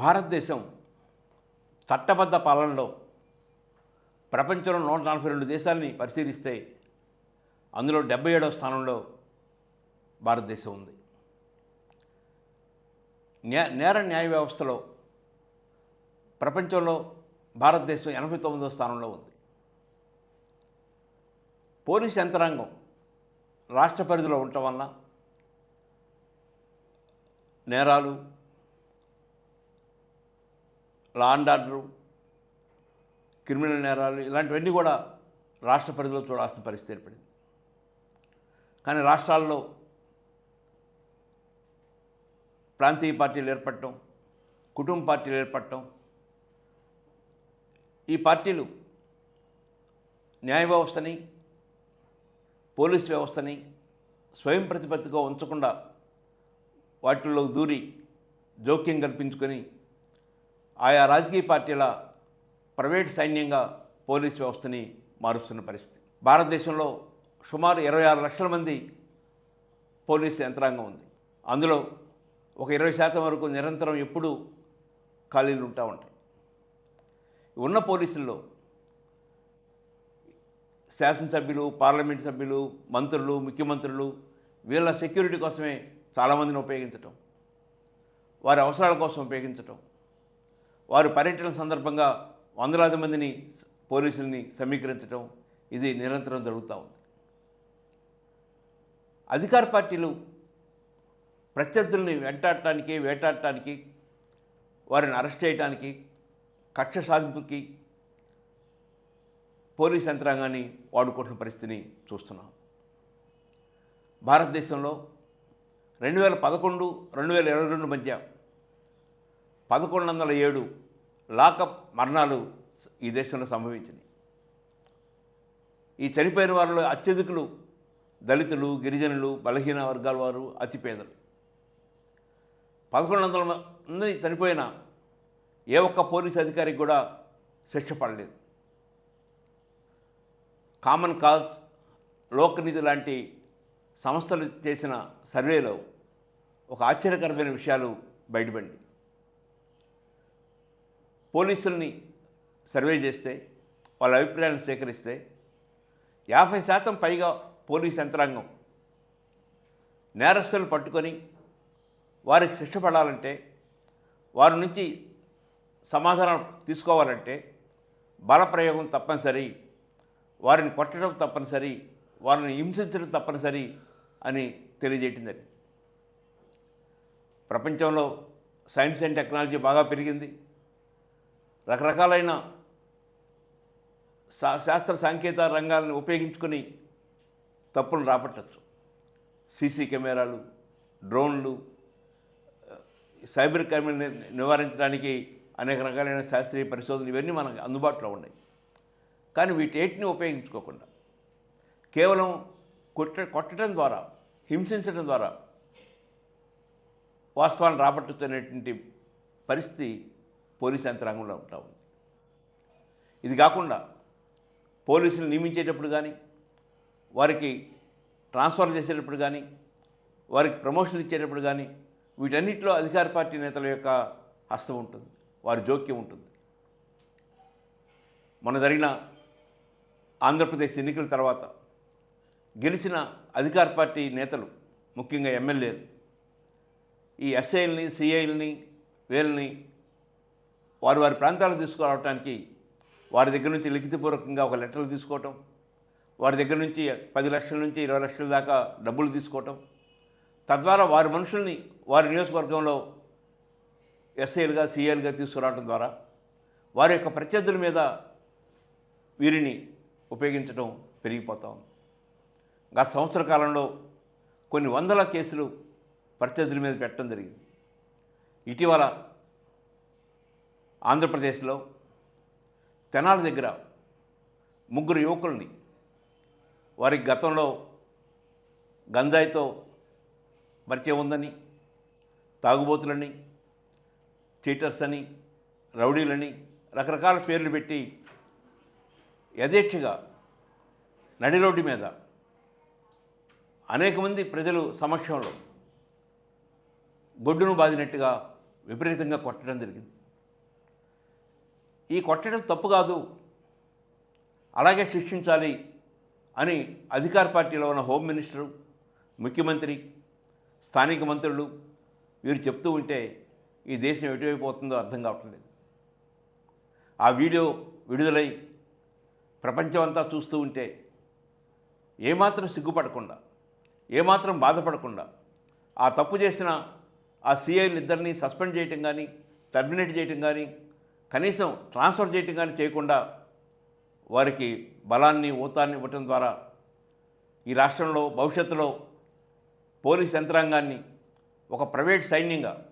భారతదేశం చట్టబద్ధ పాలనలో ప్రపంచంలో నూట నలభై రెండు దేశాలని పరిశీలిస్తే అందులో డెబ్బై ఏడవ స్థానంలో భారతదేశం ఉంది. న్యా నేర న్యాయ వ్యవస్థలో ప్రపంచంలో భారతదేశం ఎనభై తొమ్మిదవ స్థానంలో ఉంది. పోలీస్ యంత్రాంగం రాష్ట్ర పరిధిలో ఉండటం వలన నేరాలు లా అండ్ ఆర్డరు క్రిమినల్ నేరాలు ఇలాంటివన్నీ కూడా రాష్ట్ర పరిధిలో చూడాల్సిన పరిస్థితి ఏర్పడింది. కానీ రాష్ట్రాల్లో ప్రాంతీయ పార్టీలు ఏర్పడటం కుటుంబ పార్టీలు ఏర్పడటం ఈ పార్టీలు న్యాయ వ్యవస్థని పోలీస్ వ్యవస్థని స్వయం ప్రతిపత్తిగా ఉంచకుండా వాటిల్లో దూరి జోక్యం కల్పించుకొని ఆయా రాజకీయ పార్టీల ప్రైవేట్ సైన్యంగా పోలీస్ వ్యవస్థని మారుస్తున్న పరిస్థితి. భారతదేశంలో సుమారు ఇరవై ఆరు లక్షల మంది పోలీసు యంత్రాంగం ఉంది. అందులో ఒక ఇరవై శాతం వరకు నిరంతరం ఎప్పుడూ ఖాళీలు ఉంటా ఉంటాయి. ఉన్న పోలీసుల్లో శాసనసభ్యులు పార్లమెంట్ సభ్యులు మంత్రులు ముఖ్యమంత్రులు వీళ్ళ సెక్యూరిటీ కోసమే చాలామందిని ఉపయోగించటం వారి అవసరాల కోసం ఉపయోగించటం వారు పర్యటన సందర్భంగా వందలాది మందిని పోలీసుల్ని సమీకరించడం ఇది నిరంతరం జరుగుతూ ఉంది. అధికార పార్టీలు ప్రత్యర్థుల్ని వెంటాడటానికి వేటాడటానికి వారిని అరెస్ట్ చేయడానికి కక్ష సాధింపుకి పోలీస్ యంత్రాంగాన్ని వాడుకుంటున్న పరిస్థితిని చూస్తున్నాం. భారతదేశంలో రెండు వేల పదకొండు రెండు వేల ఇరవై రెండు మధ్య పదకొండు వందల ఏడు లాకప్ మరణాలు ఈ దేశంలో సంభవించినాయి. ఈ చనిపోయిన వారిలో అత్యధికులు దళితులు గిరిజనులు బలహీన వర్గాల వారు అతిపేదలు. పదకొండు వందల మంది చనిపోయిన ఏ ఒక్క పోలీస్ అధికారికి కూడా శిక్ష పడలేదు. కామన్ కాజ్ లోకనీతి లాంటి సంస్థలు చేసిన సర్వేలో ఒక ఆశ్చర్యకరమైన విషయాలు బయటపడి పోలీసుల్ని సర్వే చేస్తే వాళ్ళ అభిప్రాయాలను సేకరిస్తే యాభై శాతం పైగా పోలీస్ యంత్రాంగం నేరస్తులు పట్టుకొని వారికి శిక్ష పడాలంటే వారి నుంచి సమాధానం తీసుకోవాలంటే బలప్రయోగం తప్పనిసరి వారిని కొట్టడం తప్పనిసరి వారిని హింసించడం తప్పనిసరి అని తెలియజేయటిందని ప్రపంచంలో సైన్స్ అండ్ టెక్నాలజీ బాగా పెరిగింది. రకరకాలైన శా శాస్త్ర సాంకేతిక రంగాలను ఉపయోగించుకొని తప్పులు రాబట్టచ్చు సీసీ కెమెరాలు డ్రోన్లు సైబర్ క్రైమ్ని నివారించడానికి అనేక రకాలైన శాస్త్రీయ పరిశోధనలు ఇవన్నీ మనకు అందుబాటులో ఉన్నాయి. కానీ వీటేటిని ఉపయోగించుకోకుండా కేవలం కొట్ట కొట్టడం ద్వారా హింసించడం ద్వారా వాస్తవాన్ని రాబట్టుతున్నటువంటి పరిస్థితి పోలీస్ యంత్రాంగంలో ఉంటా ఉంది. ఇది కాకుండా పోలీసులు నియమించేటప్పుడు కానీ వారికి ట్రాన్స్ఫర్ చేసేటప్పుడు కానీ వారికి ప్రమోషన్ ఇచ్చేటప్పుడు కానీ వీటన్నిటిలో అధికార పార్టీ నేతల యొక్క హస్తం ఉంటుంది వారి జోక్యం ఉంటుంది. మన జరిగిన ఆంధ్రప్రదేశ్ ఎన్నికల తర్వాత గెలిచిన అధికార పార్టీ నేతలు ముఖ్యంగా ఎమ్మెల్యేలు ఈ ఎస్ఐల్ని సిఐల్ని వీళ్ళని వారు వారి ప్రాంతాలకు తీసుకురావడానికి వారి దగ్గర నుంచి లిఖితపూర్వకంగా ఒక లెటర్లు తీసుకోవటం వారి దగ్గర నుంచి పది లక్షల నుంచి ఇరవై లక్షల దాకా డబ్బులు తీసుకోవటం. తద్వారా వారి మనుషుల్ని వారి నియోజకవర్గంలో ఎస్ఐలుగా సీఎల్గా తీసుకురావడం ద్వారా వారి యొక్క ప్రత్యర్థుల మీద వీరిని ఉపయోగించడం పెరిగిపోతా ఉంది. గత సంవత్సర కాలంలో కొన్ని వందల కేసులు ప్రత్యర్థుల మీద పెట్టడం జరిగింది. ఇటీవల ఆంధ్రప్రదేశ్లో తెనాల దగ్గర ముగ్గురు యువకుల్ని వారికి గతంలో గంజాయితో పరిచయం ఉందని తాగుబోతులని చీటర్స్ అని రౌడీలని రకరకాల పేర్లు పెట్టి యథేచ్ఛగా నడి రోడ్డు మీద అనేక మంది ప్రజలు సమక్షంలో గొడ్డును బాదినట్టుగా విపరీతంగా కొట్టడం జరిగింది. ఈ కొట్టడం తప్పు కాదు. అలాగే శిక్షించాలి అని అధికార పార్టీలో ఉన్న హోమ్ మినిస్టరు ముఖ్యమంత్రి స్థానిక మంత్రులు వీరు చెప్తూ ఉంటే ఈ దేశం ఎటువైపోతుందో అర్థం కావట్లేదు ఆ వీడియో విడుదలై ప్రపంచమంతా చూస్తూ ఉంటే ఏమాత్రం సిగ్గుపడకుండా ఏమాత్రం బాధపడకుండా ఆ తప్పు చేసిన ఆ సీఐలు ఇద్దరిని సస్పెండ్ చేయటం కానీ టర్మినేట్ చేయటం కానీ కనీసం ట్రాన్స్ఫర్ చేయటం కానీ చేయకుండా వారికి బలాన్ని ఊతాన్ని ఇవ్వటం ద్వారా ఈ రాష్ట్రంలో భవిష్యత్తులో పోలీస్ యంత్రాంగాన్ని ఒక ప్రైవేట్ సైన్యంగా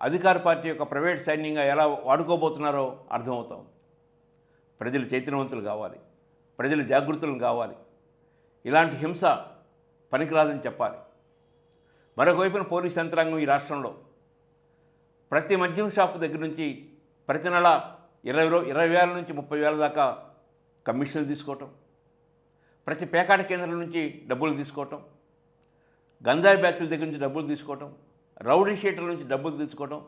అధికార పార్టీ యొక్క ప్రైవేట్ సైన్యంగా ఎలా వాడుకోబోతున్నారో అర్థమవుతాం ప్రజలు చైతన్యవంతులు కావాలి. ప్రజలు జాగృతులు కావాలి. ఇలాంటి హింస పనికిరాదని చెప్పాలి. మరొక వైపున పోలీస్ యంత్రాంగం ఈ రాష్ట్రంలో ప్రతి మద్యం షాపు దగ్గర నుంచి ప్రతి నెల ఇరవై ఇరవై వేల నుంచి ముప్పై వేల దాకా కమిషన్లు తీసుకోవటం ప్రతి పేకాట కేంద్రం నుంచి డబ్బులు తీసుకోవటం గంజాయి బ్యాచ్ల దగ్గర నుంచి డబ్బులు తీసుకోవటం రౌడీ షీటర్ల నుంచి డబ్బులు తీసుకోవటం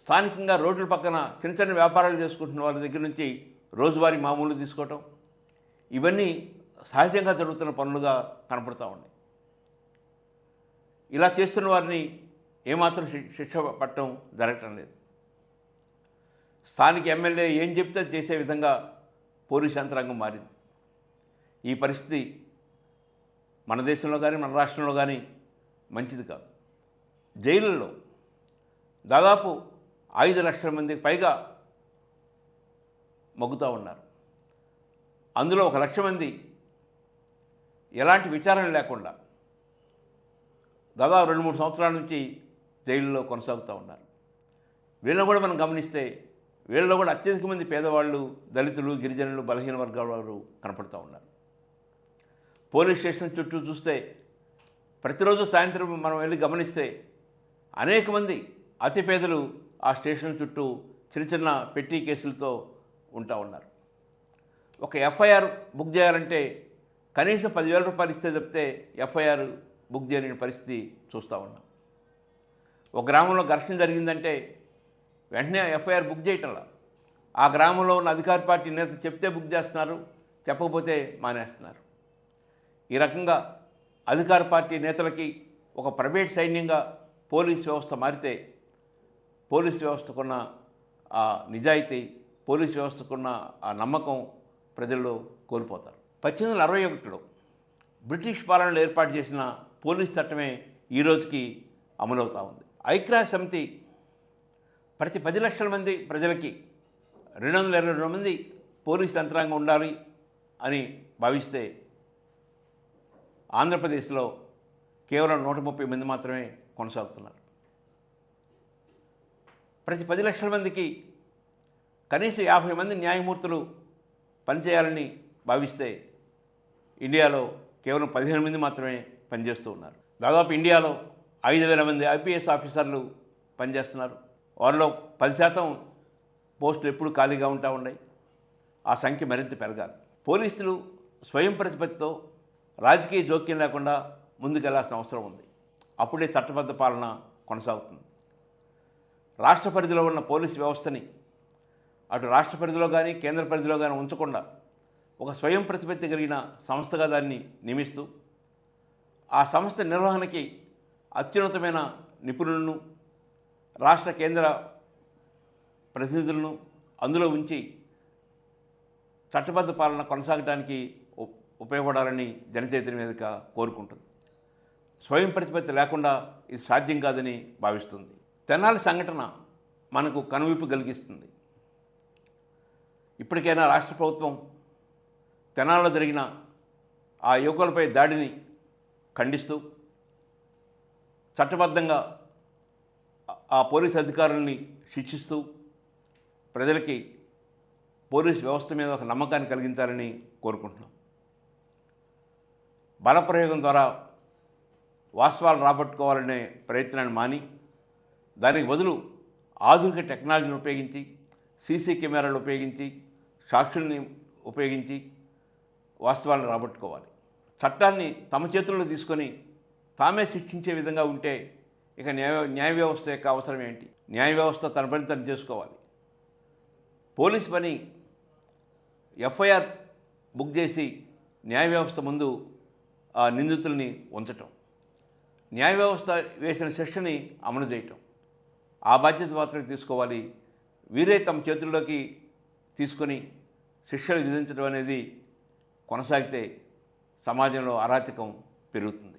స్థానికంగా రోడ్ల పక్కన చిన్న చిన్న వ్యాపారాలు చేసుకుంటున్న వాళ్ళ దగ్గర నుంచి రోజువారీ మామూలు తీసుకోవటం ఇవన్నీ సహజంగా జరుగుతున్న పనులుగా కనపడతా ఉన్నాయి. ఇలా చేస్తున్న వారిని ఏమాత్రం శిక్ష పట్టడం జరగటం లేదు. స్థానిక ఎమ్మెల్యే ఏం చెప్తే చేసే విధంగా పోలీస్ యంత్రాంగం మారింది. ఈ పరిస్థితి మన దేశంలో కానీ మన రాష్ట్రంలో కానీ మంచిది కాదు. జైళ్ళల్లో దాదాపు ఐదు లక్షల మందికి పైగా మగ్గుతూ ఉన్నారు. అందులో ఒక లక్ష మంది ఎలాంటి విచారణ లేకుండా దాదాపు రెండు మూడు సంవత్సరాల నుంచి జైల్లో కొనసాగుతూ ఉన్నారు. వీళ్ళని కూడా మనం గమనిస్తే వీళ్ళలో కూడా అత్యధిక మంది పేదవాళ్ళు దళితులు గిరిజనులు బలహీన వర్గాల వారు కనపడుతూ ఉన్నారు. పోలీస్ స్టేషన్ చుట్టూ చూస్తే ప్రతిరోజు సాయంత్రం మనం వెళ్ళి గమనిస్తే అనేక మంది అతి పేదలు ఆ స్టేషన్ చుట్టూ చిన్న చిన్న పెట్టి కేసులతో ఉంటా ఉన్నారు. ఒక ఎఫ్ఐఆర్ బుక్ చేయాలంటే కనీసం పదివేల రూపాయలు ఇస్తే తప్పితే ఎఫ్ఐఆర్ బుక్ చేయలేని పరిస్థితి చూస్తూ ఉన్నాం. ఒక గ్రామంలో ఘర్షణ జరిగిందంటే వెంటనే ఎఫ్ఐఆర్ బుక్ చేయటంలా. ఆ గ్రామంలో ఉన్న అధికార పార్టీ నేత చెప్తే బుక్ చేస్తున్నారు చెప్పకపోతే మానేస్తున్నారు. ఈ రకంగా అధికార పార్టీ నేతలకి ఒక ప్రైవేట్ సైన్యంగా పోలీస్ వ్యవస్థ మారితే పోలీస్ వ్యవస్థకున్న ఆ నిజాయితీ పోలీస్ వ్యవస్థకున్న ఆ నమ్మకం ప్రజల్లో కోల్పోతారు. పద్దెనిమిది వందల అరవై ఒకటిలో బ్రిటిష్ పాలనలో ఏర్పాటు చేసిన పోలీస్ చట్టమే ఈ రోజుకి ఉంది. ఐక్యరాజ్య సమితి ప్రతి పది లక్షల మంది ప్రజలకి రెండు వందల ఇరవై రెండు మంది పోలీస్ యంత్రాంగం ఉండాలి అని భావిస్తే ఆంధ్రప్రదేశ్లో కేవలం నూట ముప్పై మంది మాత్రమే కొనసాగుతున్నారు. ప్రతి పది లక్షల మందికి కనీసం యాభై మంది న్యాయమూర్తులు పనిచేయాలని భావిస్తే ఇండియాలో కేవలం పదిహేను మంది మాత్రమే పనిచేస్తూ ఉన్నారు. దాదాపు ఇండియాలో ఐదు వేల మంది ఐపీఎస్ ఆఫీసర్లు పనిచేస్తున్నారు. వారిలో పది శాతం పోస్టులు ఎప్పుడు ఖాళీగా ఉంటా ఉన్నాయి. ఆ సంఖ్య మరింత పెరగాలి. పోలీసులు స్వయం ప్రతిపత్తితో రాజకీయ జోక్యం లేకుండా ముందుకెళ్ళాల్సిన అవసరం ఉంది. అప్పుడే చట్టబద్ధ పాలన కొనసాగుతుంది. రాష్ట్ర పరిధిలో ఉన్న పోలీసు వ్యవస్థని అటు రాష్ట్ర పరిధిలో కానీ కేంద్ర పరిధిలో కానీ ఉంచకుండా ఒక స్వయం ప్రతిపత్తి కలిగిన సంస్థగా దాన్ని నియమిస్తూ ఆ సంస్థ నిర్వహణకి అత్యున్నతమైన నిపుణులను రాష్ట్ర కేంద్ర ప్రతినిధులను అందులో ఉంచి చట్టబద్ధ పాలన కొనసాగడానికి ఉపయోగపడాలని జనచైతన్య వేదిక కోరుకుంటుంది. స్వయం ప్రతిపత్తి లేకుండా ఇది సాధ్యం కాదని భావిస్తుంది. తెనాలి సంఘటన మనకు కనువిప్పు కలిగిస్తుంది. ఇప్పటికైనా రాష్ట్ర ప్రభుత్వం తెనాలలో జరిగిన ఆ యువకులపై దాడిని ఖండిస్తూ చట్టబద్ధంగా ఆ పోలీస్ అధికారుల్ని శిక్షిస్తూ ప్రజలకి పోలీస్ వ్యవస్థ మీద ఒక నమ్మకాన్ని కలిగించాలని కోరుకుంటున్నాం. బలప్రయోగం ద్వారా వాస్తవాలు రాబట్టుకోవాలనే ప్రయత్నాన్ని మాని దానికి బదులు ఆధునిక టెక్నాలజీని ఉపయోగించి సీసీ కెమెరాలు ఉపయోగించి సాక్షుల్ని ఉపయోగించి వాస్తవాలను రాబట్టుకోవాలి. చట్టాన్ని తమ చేతుల్లో తీసుకొని తామే శిక్షించే విధంగా ఉంటే ఇక న్యాయ న్యాయ వ్యవస్థ యొక్క అవసరం ఏంటి? న్యాయ వ్యవస్థ తన పని తను చేసుకోవాలి. పోలీస్ పని ఎఫ్ఐఆర్ బుక్ చేసి న్యాయ వ్యవస్థ ముందు ఆ నిందితుల్ని ఉంచటం. న్యాయ వ్యవస్థ వేసిన శిక్షని అమలు చేయటం. ఆ బాధ్యత మాత్రమే తీసుకోవాలి. వీరే తమ చేతుల్లోకి తీసుకొని శిక్షలు విధించడం అనేది కొనసాగితే సమాజంలో అరాచకం పెరుగుతుంది.